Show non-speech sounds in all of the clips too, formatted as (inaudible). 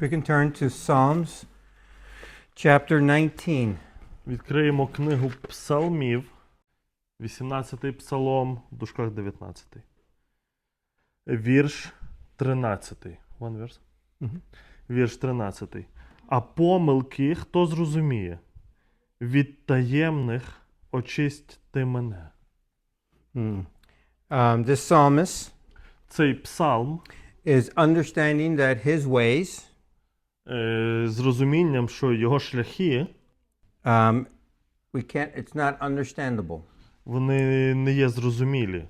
We can turn to Psalms chapter 19. Відкриємо книгу Псалмів, 18-й псалом, в дужках 19. Вірш 13. One verse. Мгм. Вірш 13. А помилки хто зрозуміє? Від таємних очисть ти мене. Hmm. Um, this psalmist Цей псалм is understanding that his ways з розумінням, що його шляхи um, we can't. It's not understandable. вони не є зрозумілі.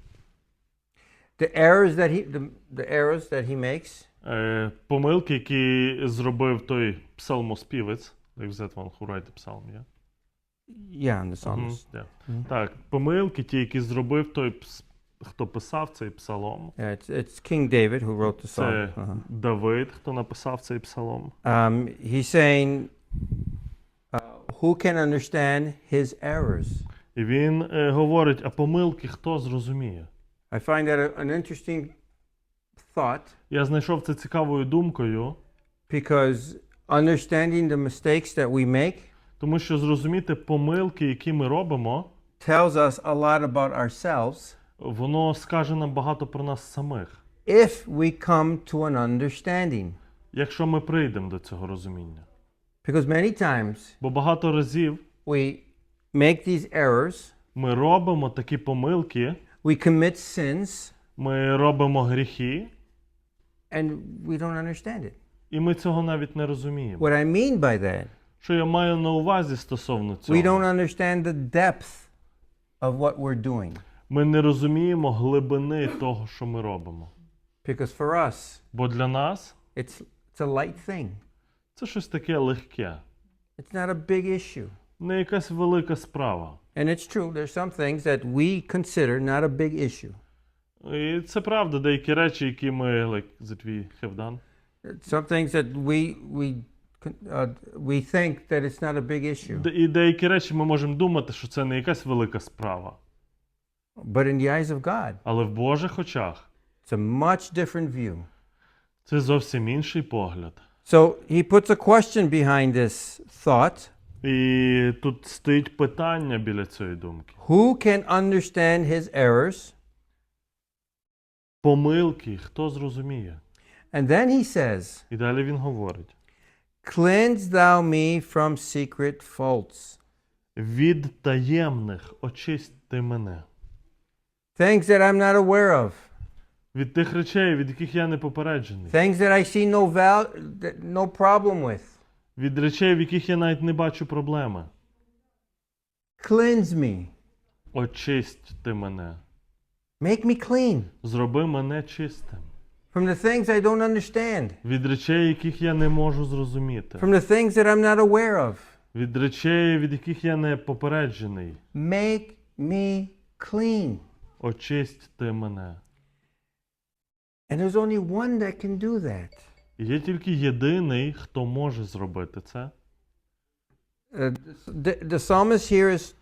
The errors that he the, the errors that he makes Е, помилки, які зробив той псалмоспівець, like that one who write the psalm, yeah? yeah in the Мгм, psalms yeah. Мгм. Так, помилки, ті, які зробив той, хто писав цей псалом. Yeah, it's, it's King David who wrote the Це psalm. Uh-huh. Давид, хто написав цей псалом. Um, he's saying, uh, who can understand his errors? І він е, говорить, а помилки хто зрозуміє? I find that a- an interesting thought Я знайшов це цікавою думкою, because understanding the mistakes that we make тому що зрозуміти помилки, які ми робимо, tells us a lot about ourselves воно скаже нам багато про нас самих, if we come to an understanding. якщо ми прийдемо до цього розуміння. Because many times Бо багато разів we make these errors, ми робимо такі помилки, we commit sins, ми робимо гріхи, and we don't understand it. і ми цього навіть не розуміємо. What I mean by that, Що я маю на увазі стосовно we цього? don't understand the depth of what we're doing. Ми не розуміємо глибини того, що ми робимо. Because for us, Бо для нас it's, it's a light thing. це щось таке легке, It's not a big issue. не якась велика справа. And it's true, there's some things that we consider not a big issue. І це правда, деякі речі, які ми like, that we have done, Some things that we, we, uh, we think that it's not a big issue. Де- І деякі речі ми можемо думати, що це не якась велика справа. But in the eyes of God, Але в Божих очах it's a much different view. це зовсім інший погляд. So he puts a question behind this thought І тут стоїть питання біля цієї думки. Who can understand his errors? Помилки, хто зрозуміє? And then he says, І далі він говорить: Cleanse thou me from secret faults, від таємних очисти мене. Things that I'm not aware of, Від тих речей, від яких я не попереджений. things that I see no, val- that- no problem with. Від речей, в яких я навіть не бачу проблеми. Cleanse me. Очисть ти мене. Make me clean Зроби мене чистим. from the things I don't understand, Від речей, яких я не можу зрозуміти. from the things that I'm not aware of. Від речей, від яких я не попереджений. Make me clean. Очисть мене. And there's only one that can do that. І Є тільки єдиний, хто може зробити це. Uh, the, the psalmist here is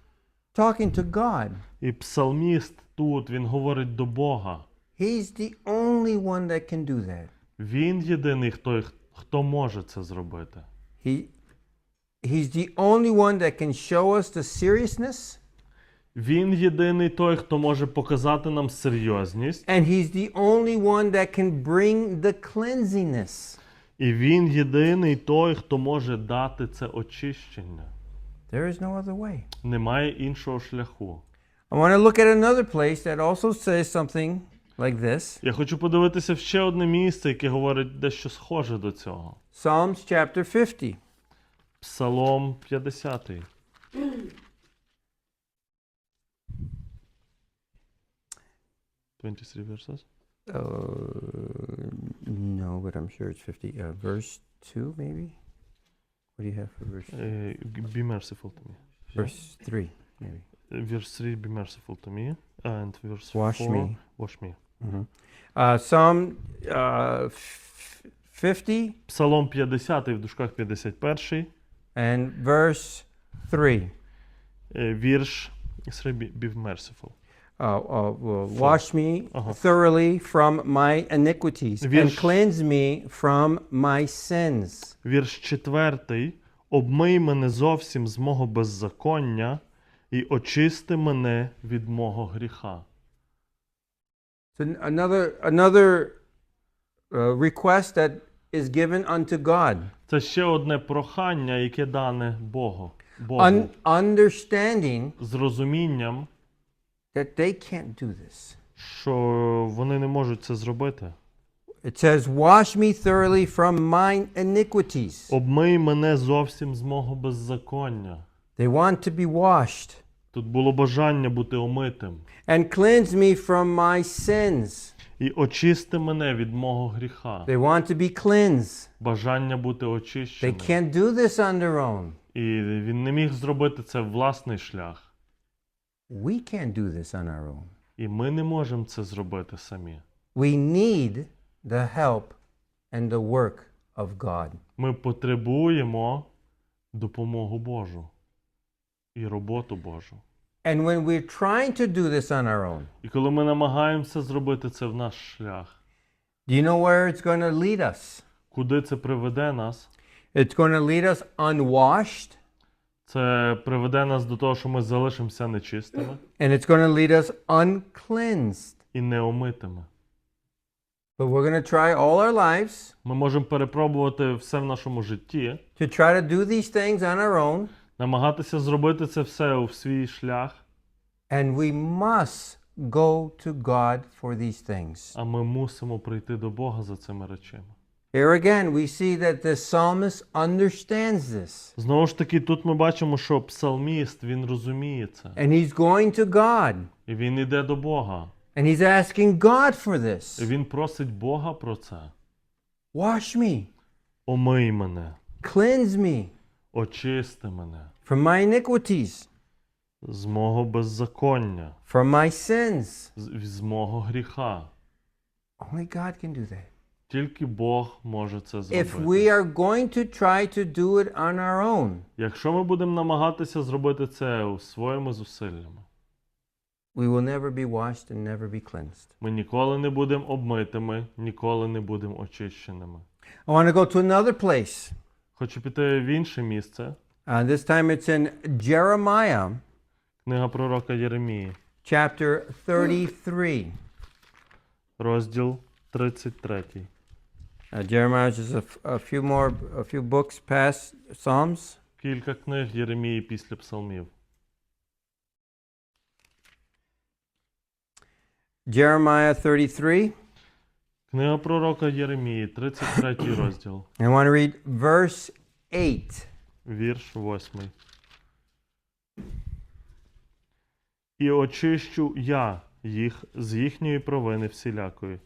talking to God. І псалміст тут він говорить до Бога. He's the only one that can do that. Він єдиний, хто, хто може це зробити. He, he's the only one that can show us the seriousness, Він єдиний той, хто може показати нам серйозність, and he's the only one that can bring the cleansiness. і він єдиний той, хто може дати це очищення. There is no other way. Немає іншого шляху. I want to look at another place that also says something like this Я хочу подивитися в ще одне місце, яке говорить дещо схоже до цього. Psalms chapter 50. Псалом 50. Twenty-three verses. Uh, no, but I'm sure it's 50. Uh, verse 2, maybe? What do you have for verse Eh, be merciful to me. Verse 3, maybe. Verse 3, be merciful to me. And verse Wash 4, me. wash me. Uh, Psalm uh, f- 50 Псалом 50 в дужках 51. and verse 3. е, Вірш 3, be, be merciful. Uh, uh, wash me thoroughly from my iniquities and Вірш- cleanse me from my sins. Вірш четвертий. Обмий мене зовсім з мого беззаконня і очисти мене від мого гріха. So n- another another uh, request that is given unto God. Це ще одне прохання, яке дане Богу. Богу. Un- understanding з розумінням, that they can't do this. що вони не можуть це зробити. It says, "Wash me thoroughly from mine iniquities." Обмий мене зовсім з мого беззаконня. They want to be washed. Тут було бажання бути омитим. And cleanse me from my sins. І очисти мене від мого гріха. They want to be cleansed. Бажання бути They очищеним. can't do this on their own. І він не міг зробити це власний шлях. We can't do this on our own. І ми не можемо це зробити самі. We need the help and the work of God. Ми потребуємо допомогу Божу і роботу Божу. And when we're trying to do this on our own, І коли ми намагаємося зробити це в наш шлях, do you know where it's going to lead us? куди це приведе нас? It's going to lead us unwashed, Це приведе нас до того, що ми залишимося нечистими and it's going to lead us uncleansed. і неомитими. But we're going to try all our lives Ми можемо перепробувати все в нашому житті, to try to do these things on our own, намагатися зробити це все у свій шлях, and we must go to God for these things. а ми мусимо прийти до Бога за цими речами. Here again, we see that the psalmist understands this, Знову ж таки, тут ми бачимо, що псалміст він розуміє це, and he's going to God, і він йде до Бога. and he's asking God for І this. він просить Бога про це. Wash me, Омий мене, cleanse me очисти мене from my iniquities, з мого беззаконня, from my sins. з, з мого гріха. Only God can do that. Тільки Бог може це If we are going to try to do it on our own, Якщо ми будемо намагатися зробити це своїми зусиллями, we will never be washed and never be cleansed. ми ніколи не будемо обмитими, ніколи не будемо очищеними. I want to go to another place. Хочу піти в інше місце. Uh, this time it's in Jeremiah Книга пророка Єремії, chapter 33. розділ 33. Uh, Jeremiah is just a, a few more, a few books past Psalms. Кілька книг Єремії після псалмів. Jeremiah 33. Книга пророка Єремії, 33 (coughs) розділ, I want to read verse 8. вірш 8. І очищу я їх з їхньої провини всілякої,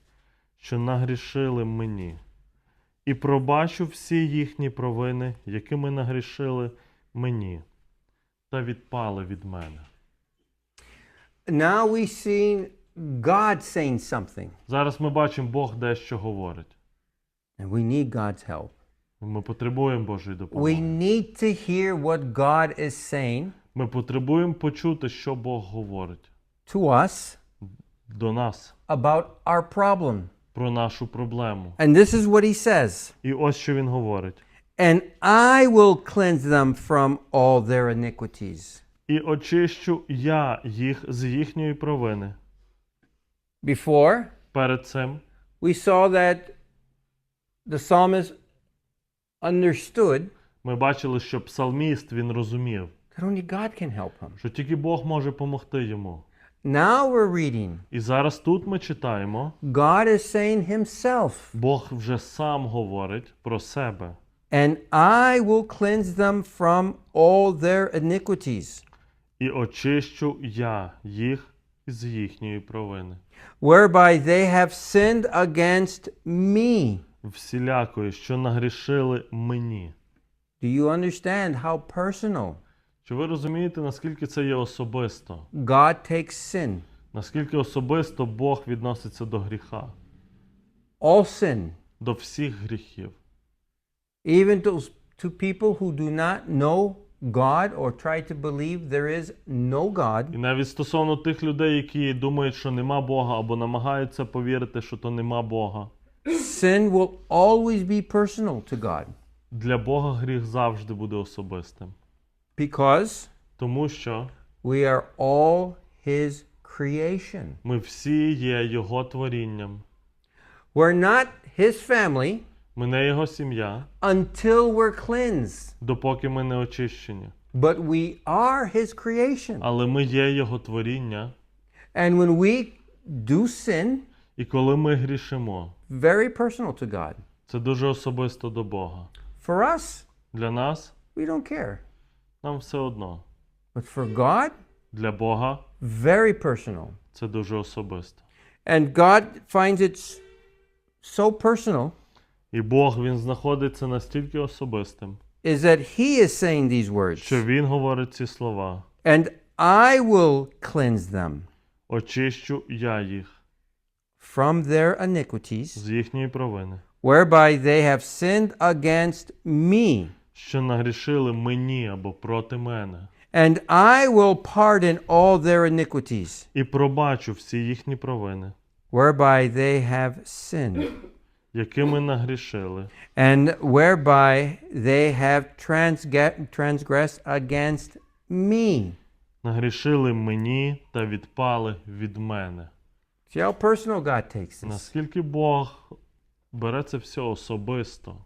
що нагрішили мені, і пробачу всі їхні провини, якими нагрішили мені, та відпали від мене. Now we see God saying something, Зараз ми бачимо, Бог дещо говорить. and we need God's help. Ми потребуємо Божої We допомоги. need to hear what God is saying Ми потребуємо почути, що Бог говорить to us до нас about our problem. Про нашу проблему. And this is what he says І ось що він говорить: And I will cleanse them from all their iniquities. І очищу я їх з їхньої провини. Before, Перед цим we saw that the psalmist understood ми бачили, що псалміст він розумів, that only God can help him. що тільки Бог може допомогти йому. Now we're reading. І зараз тут ми читаємо, God is saying himself, Бог вже сам говорить про себе. and I will cleanse them from all their iniquities, І очищу я їх з їхньої провини. whereby they have sinned against me. Всілякої, що нагрішили мені. Do you understand how personal Чи ви розумієте, наскільки це є особисто? God takes sin, Наскільки особисто Бог відноситься до гріха, all sin, до всіх гріхів, even to, to people who do not know God or try to believe there is no God, І навіть стосовно тих людей, які думають, що нема Бога, або намагаються повірити, що то нема Бога. sin will always be personal to God Для Бога гріх завжди буде особистим. Because Тому що we are all His creation. ми всі є Його творінням. We're not His family Ми не Його сім'я, until we're cleansed, допоки ми не очищені. but we are His creation. Але ми є Його творіння. And when we do sin, І коли ми грішимо, very personal to God. це дуже особисто до Бога. For us, Для нас we don't care. нам все одно. But for God, Для Бога very personal. це дуже особисто. And God finds it s- so personal І Бог він знаходиться настільки особистим, is that He is saying these words. що Він говорить ці слова: And I will cleanse them очищу я їх from their iniquities, з їхньої провини, whereby they have sinned against me. Що нагрішили мені або проти мене, And I will pardon all their iniquities, і пробачу всі їхні провини, whereby they have sinned, якими нагрішили, and whereby they have transge- transgressed against me. нагрішили мені та відпали від мене. See how personal God takes this. Наскільки Бог бере це все особисто,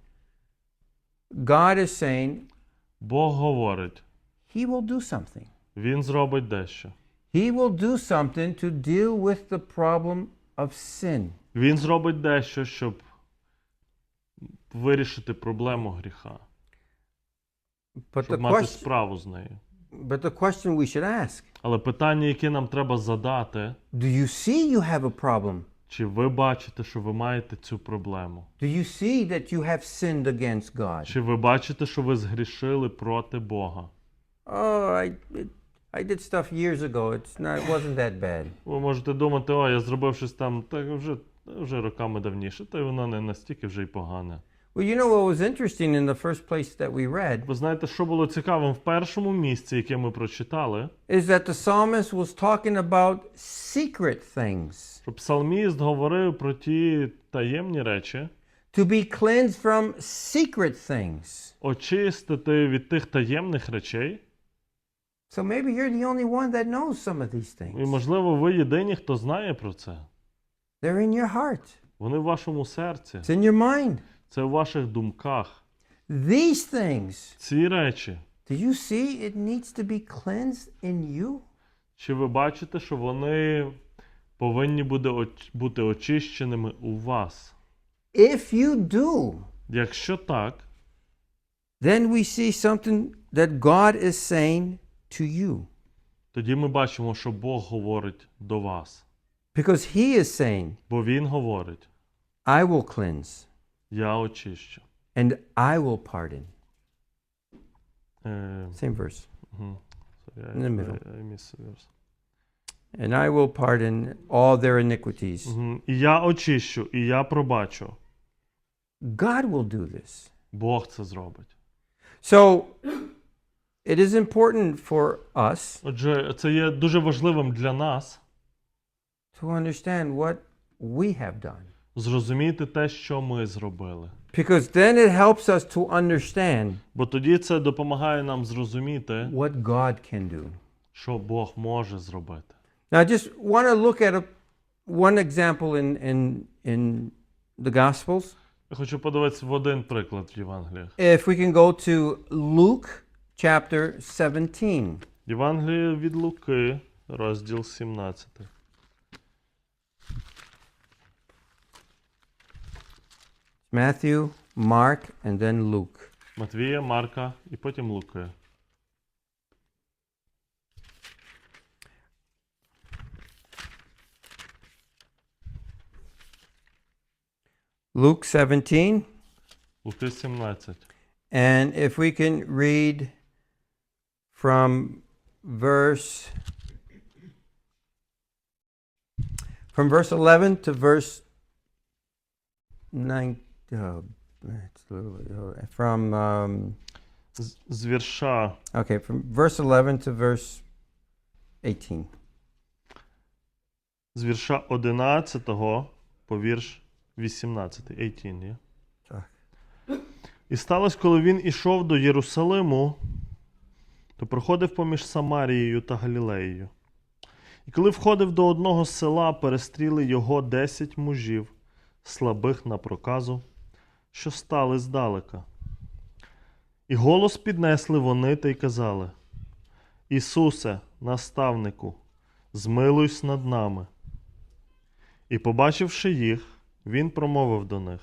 God is saying Бог говорить, He will do something. Він зробить дещо. He will do something to deal with the problem of sin. Він зробить дещо, щоб вирішити проблему гріха, But the щоб мати question, справу з нею. but the question we should ask: Але питання, яке нам треба задати, Do you see you have a problem? Чи ви бачите, що ви маєте цю проблему? Do you see that you have sinned against God? Чи ви бачите, що ви згрішили проти Бога? Oh, I it, I did stuff years ago. It's not it wasn't that bad. Ви можете думати, о, я зробив щось там так вже, вже роками давніше, та й воно не настільки вже й погане. Well, you know what was interesting in the first place that we read Ви знаєте, що було цікавим в першому місці, яке ми прочитали, is that the psalmist was talking about secret things. що псалміст говорив про ті таємні речі, To be cleansed from secret things. очистити від тих таємних речей. So maybe you're the only one that knows some of these І, things. можливо, ви єдині, хто знає про це. They're in your heart. Вони в вашому серці, It's in your mind. Це в ваших думках. These things, Ці речі. do you see it needs to be cleansed in you? Чи ви бачите, що вони повинні буде бути очищеними у вас? If you do, Якщо так, then we see something that God is saying to you. тоді ми бачимо, що Бог говорить до вас. Because He is saying, Бо Він говорить: I will cleanse Я очищу. and I will pardon. Е, Same verse. мгм. Sorry, In the middle. I- I miss a verse. And I will pardon all their iniquities. Мгм. І я очищу, і я пробачу. God will do this. Бог це зробить. So it is important for us Отже, це є дуже важливим для нас to understand what we have done. Зрозуміти те, що ми зробили. Because then it helps us to understand Бо тоді це допомагає нам зрозуміти, what God can do. що Бог може зробити. Now, I just want to look at a, one example in, in, in the Gospels. Я хочу подивитися в один приклад в Євангеліях. If we can go to Luke chapter 17. Євангеліє від Луки, розділ 17. Matthew, Mark, and then Luke. Матвія, Марка і потім Луки. Luke 17. Луки 17. And if we can read from verse from verse 11 to verse 9 Oh, from um, З, вірша Okay, from verse 11 to verse 18. з вірша 11 по вірш 18. 18 є? Так. І сталося, коли він ішов до Єрусалиму, то проходив поміж Самарією та Галілеєю. І коли входив до одного села, перестріли його десять мужів, слабих на проказу, що стали здалека. І голос піднесли вони та й казали: Ісусе, наставнику, змилуйся над нами. І, побачивши їх, він промовив до них: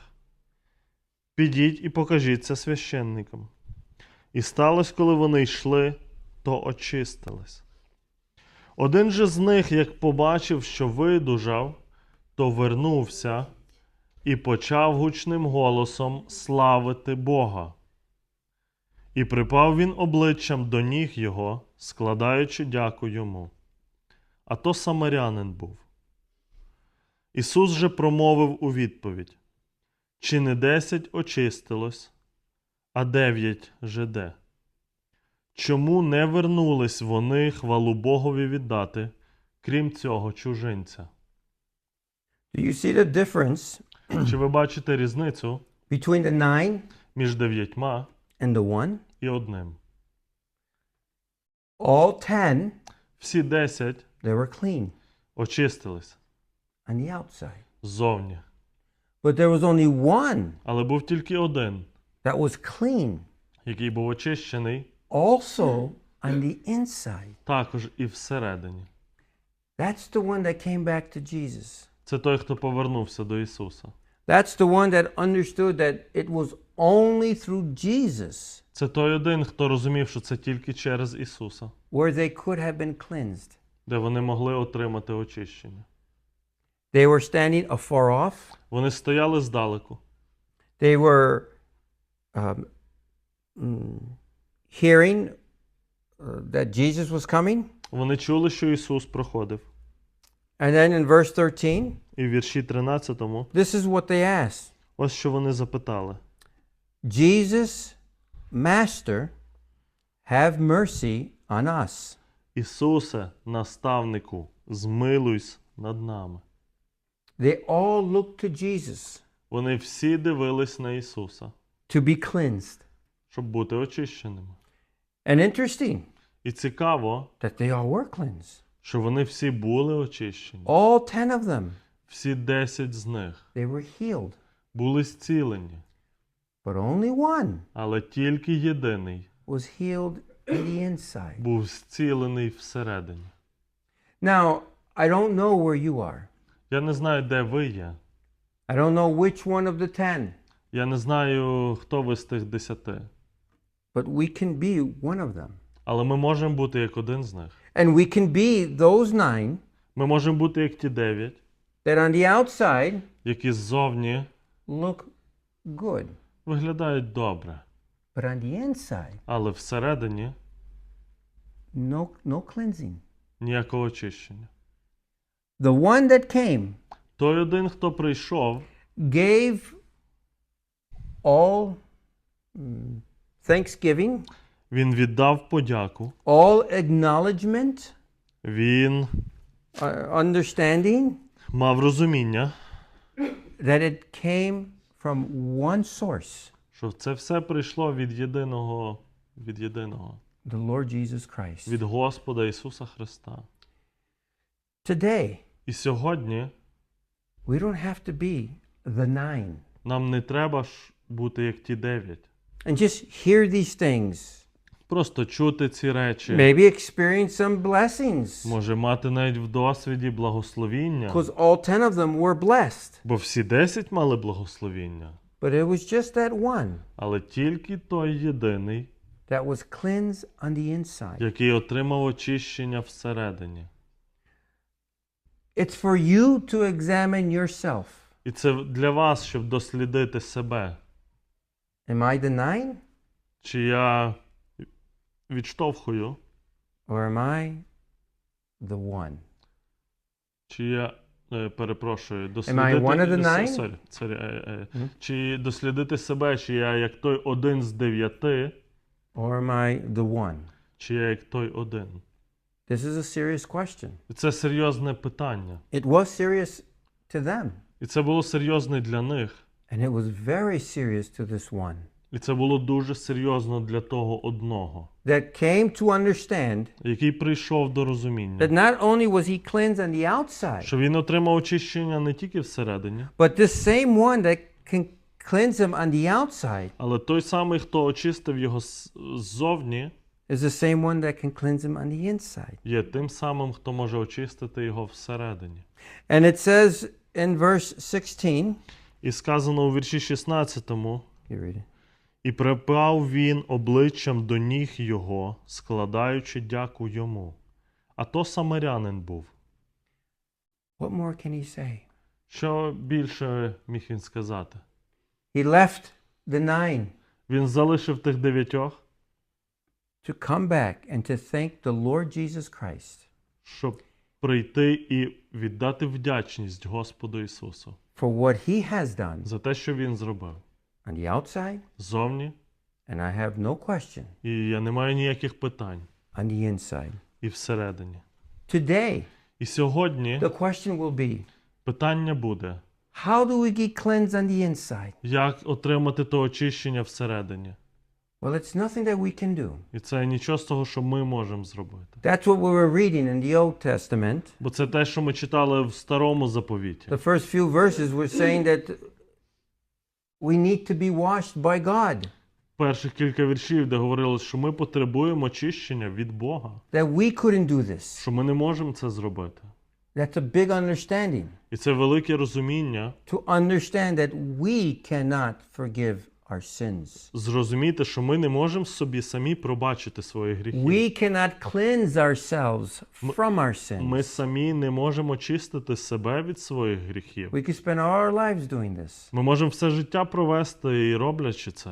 Підіть і покажіться священникам. І сталося, коли вони йшли, то очистились. Один же з них, як побачив, що видужав, то вернувся і почав гучним голосом славити Бога. І припав він обличчям до ніг його, складаючи дяку йому. А то самарянин був. Ісус же промовив у відповідь: Чи не десять очистилось, а дев'ять же де? Чому не вернулись вони хвалу Богові віддати, крім цього чужинця? Do you see the difference (clears throat) Чи ви бачите різницю between the nine між дев'ятьма and the one? і одним? All ten, Всі десять they were clean очистились on the outside. ззовні, But there was only one але був тільки один, that was clean який був очищений also on the inside. також і всередині. That's the one that came back to Jesus. Це той, хто повернувся до Ісуса. That's the one that understood that it was only through Jesus Це той один, хто розумів, що це тільки через Ісуса, where they could have been cleansed. де вони могли отримати очищення. They were standing afar off. Вони стояли здалеку. They were um, mm, hearing uh, that Jesus was coming. Вони чули, що Ісус проходив. And then in verse 13, І в вірші 13 this is what they asked ось що вони запитали: Jesus, Master, have mercy on us. Ісусе, наставнику, змилуйсь над нами. They all looked to Jesus Вони всі дивились на Ісуса, to be cleansed. щоб бути очищеними. And interesting І цікаво, that they all were cleansed. що вони всі були очищені. All 10 of them, Всі десять з них they were healed. були зцілені, But only one але тільки єдиний was healed in the inside. був зцілений всередині. Now, I don't know where you are. Я не знаю, де ви є. I don't know which one of the 10, Я не знаю, хто ви з тих десяти. but we can be one of them. Але ми можемо бути як один з них. And we can be those nine Ми можемо бути як ті дев'ять, that on the outside які ззовні look good, виглядають добре, but on the inside, але всередині no, no cleansing. ніякого очищення. The one that came Той один, хто прийшов, gave all mm, thanksgiving, він віддав подяку, all acknowledgement, він uh, understanding мав розуміння, that it came from one source, що це все прийшло від єдиного, від єдиного, the Lord Jesus Christ. від Господа Ісуса Христа. Today, І сьогодні we don't have to be the nine нам не треба ж бути як ті дев'ять. and just hear these things, Просто чути ці речі. maybe experience some blessings, Може мати навіть в досвіді благословіння. because all 10 of them were blessed, Бо всі десять мали благословіння, but it was just that one але тільки той єдиний, that was cleansed on the inside. який отримав очищення всередині. It's for you to examine yourself. І це для вас, щоб дослідити себе. Am I the nine Чи я відштовхую, or am I the one? чи я е, перепрошую, I дослідити one of the С- nine? sorry, sorry, е, е, Мгм. чи дослідити себе, чи я як той один з дев'яти, or am I the one? чи я як той один? This is a serious question. І це серйозне питання. It was serious to them, І це було серйозне для них. and it was very serious to this one І це було дуже серйозно для того одного, that came to understand який прийшов до that not only was he cleansed on the outside, що він отримав очищення не тільки всередині, but this same one that can cleanse him on the outside але той самий, хто очистив його ззовні, is the same one that can cleanse him on the inside. є тим самим, хто може очистити його всередині. And it says in verse 16, І сказано у вірші 16, you read it. І припав він обличчям до ніг його, складаючи дяку йому. А то самарянин був. What more can he say? Що більше міг він сказати? He left the nine Він залишив тих дев'ятьох, to come back and to thank the Lord Jesus Christ щоб прийти і віддати вдячність Господу Ісусу for what he has done за те, що Він зробив on the outside, ззовні, and I have no question, і я не маю ніяких питань, on the inside. і всередині. Today, І сьогодні the question will be питання буде: how do we get cleansed on the inside? як отримати то очищення всередині? Well, it's nothing that we can do. І це нічого з того, що ми можемо зробити. That's what we were reading in the Old Testament. Бо це те, що ми читали в старому заповіті. The first few verses were saying that we need to be washed by God, Перших кілька віршів, де говорилось, що ми потребуємо очищення від Бога, that we couldn't do this. що ми не можемо це зробити. That's a big understanding. І це велике розуміння To understand that we cannot forgive our sins. зрозуміти, що ми не можемо собі самі пробачити свої гріхи. We cannot cleanse ourselves from our Ми sins. самі не можемо очистити себе від своїх гріхів. We could spend our lives doing this, Ми можемо все життя провести і роблячи це,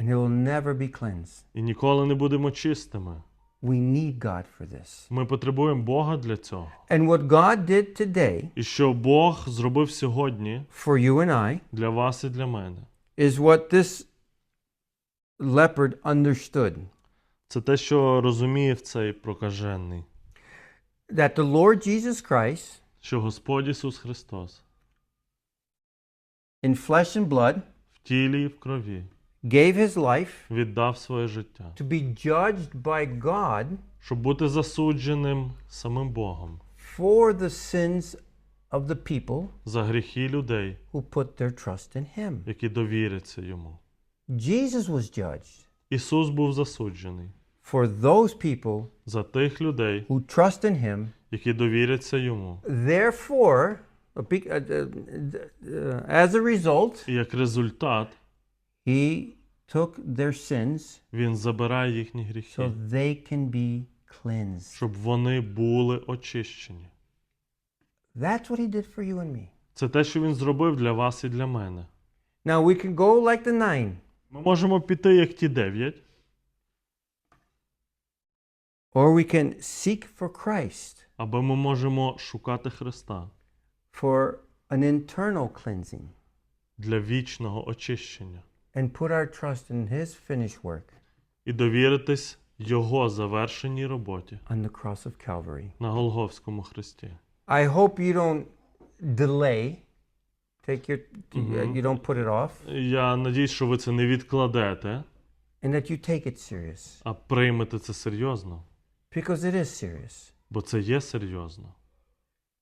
and it will never be cleansed. і ніколи не будемо чистими. We need God for this. Ми потребуємо Бога для цього. And what God did today І що Бог зробив сьогодні for you and I для вас і для мене, is what this leopard understood. Це те, що розуміє цей прокажений, that the Lord Jesus Christ, що Господь Ісус Христос in flesh and blood, в тілі і в крові gave his life віддав своє життя, to be judged by God щоб бути засудженим самим Богом. for the sins of the people за гріхи людей, who put their trust in him. які довіряться йому. Jesus was judged Ісус був засуджений for those people за тих людей, who trust in him. які довіряться йому. Therefore, uh, uh, uh, as a result, І як результат he took their sins він забирає їхні so гріхи, they can be cleansed. щоб вони були очищені. That's what he did for you and me. Це те, що він зробив для вас і для мене. Now we can go like the nine, Ми можемо піти як ті дев'ять, or we can seek for Christ або ми можемо шукати Христа for an internal cleansing для вічного очищення and put our trust in his finished work і довіритись Його завершеній роботі on the cross of Calvary. на Голговському Христі. I hope you don't delay. Take your, you don't put it off, Я надіюсь, що ви це не відкладете, and that you take it serious, а приймете це серйозно, because it is serious. бо це є серйозно.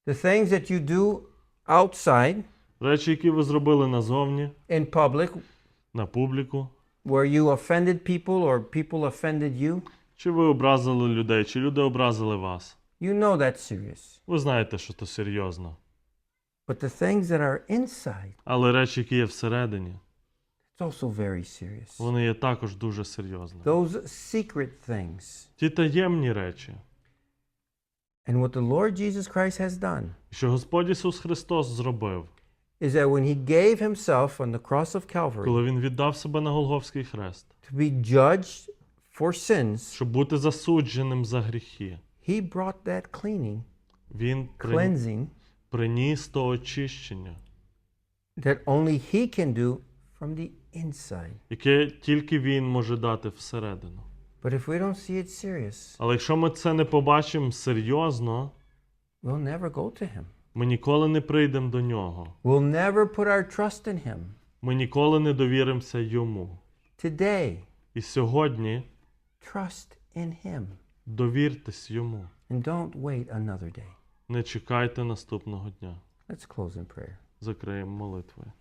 The things that you do outside Речі, які ви зробили назовні, in public, на публіку, where you offended people or people offended you, чи ви образили людей, чи люди образили вас. You know that's serious. Ви знаєте, що це серйозно. But the things that are inside, Але речі, які є всередині, it's also very serious. вони є також дуже серйозними. Those secret things. Ті таємні речі, And what the Lord Jesus Christ has done що Господь Ісус Христос зробив, is that when he gave himself on the cross of Calvary коли Він віддав себе на Голговський хрест, to be judged for sins, щоб бути засудженим за гріхи, he brought that cleaning, Він при- cleansing приніс то очищення, that only he can do from the inside. яке тільки Він може дати всередину. But if we don't see it serious, Але якщо ми це не побачимо серйозно, we'll never go to Him. ми ніколи не прийдемо до нього. We'll never put our trust in Him. Ми ніколи не довіримося йому. Today, І сьогодні trust in Him довіртесь йому. and don't wait another day. Не чекайте наступного дня. Let's close in prayer. Закриємо молитвою.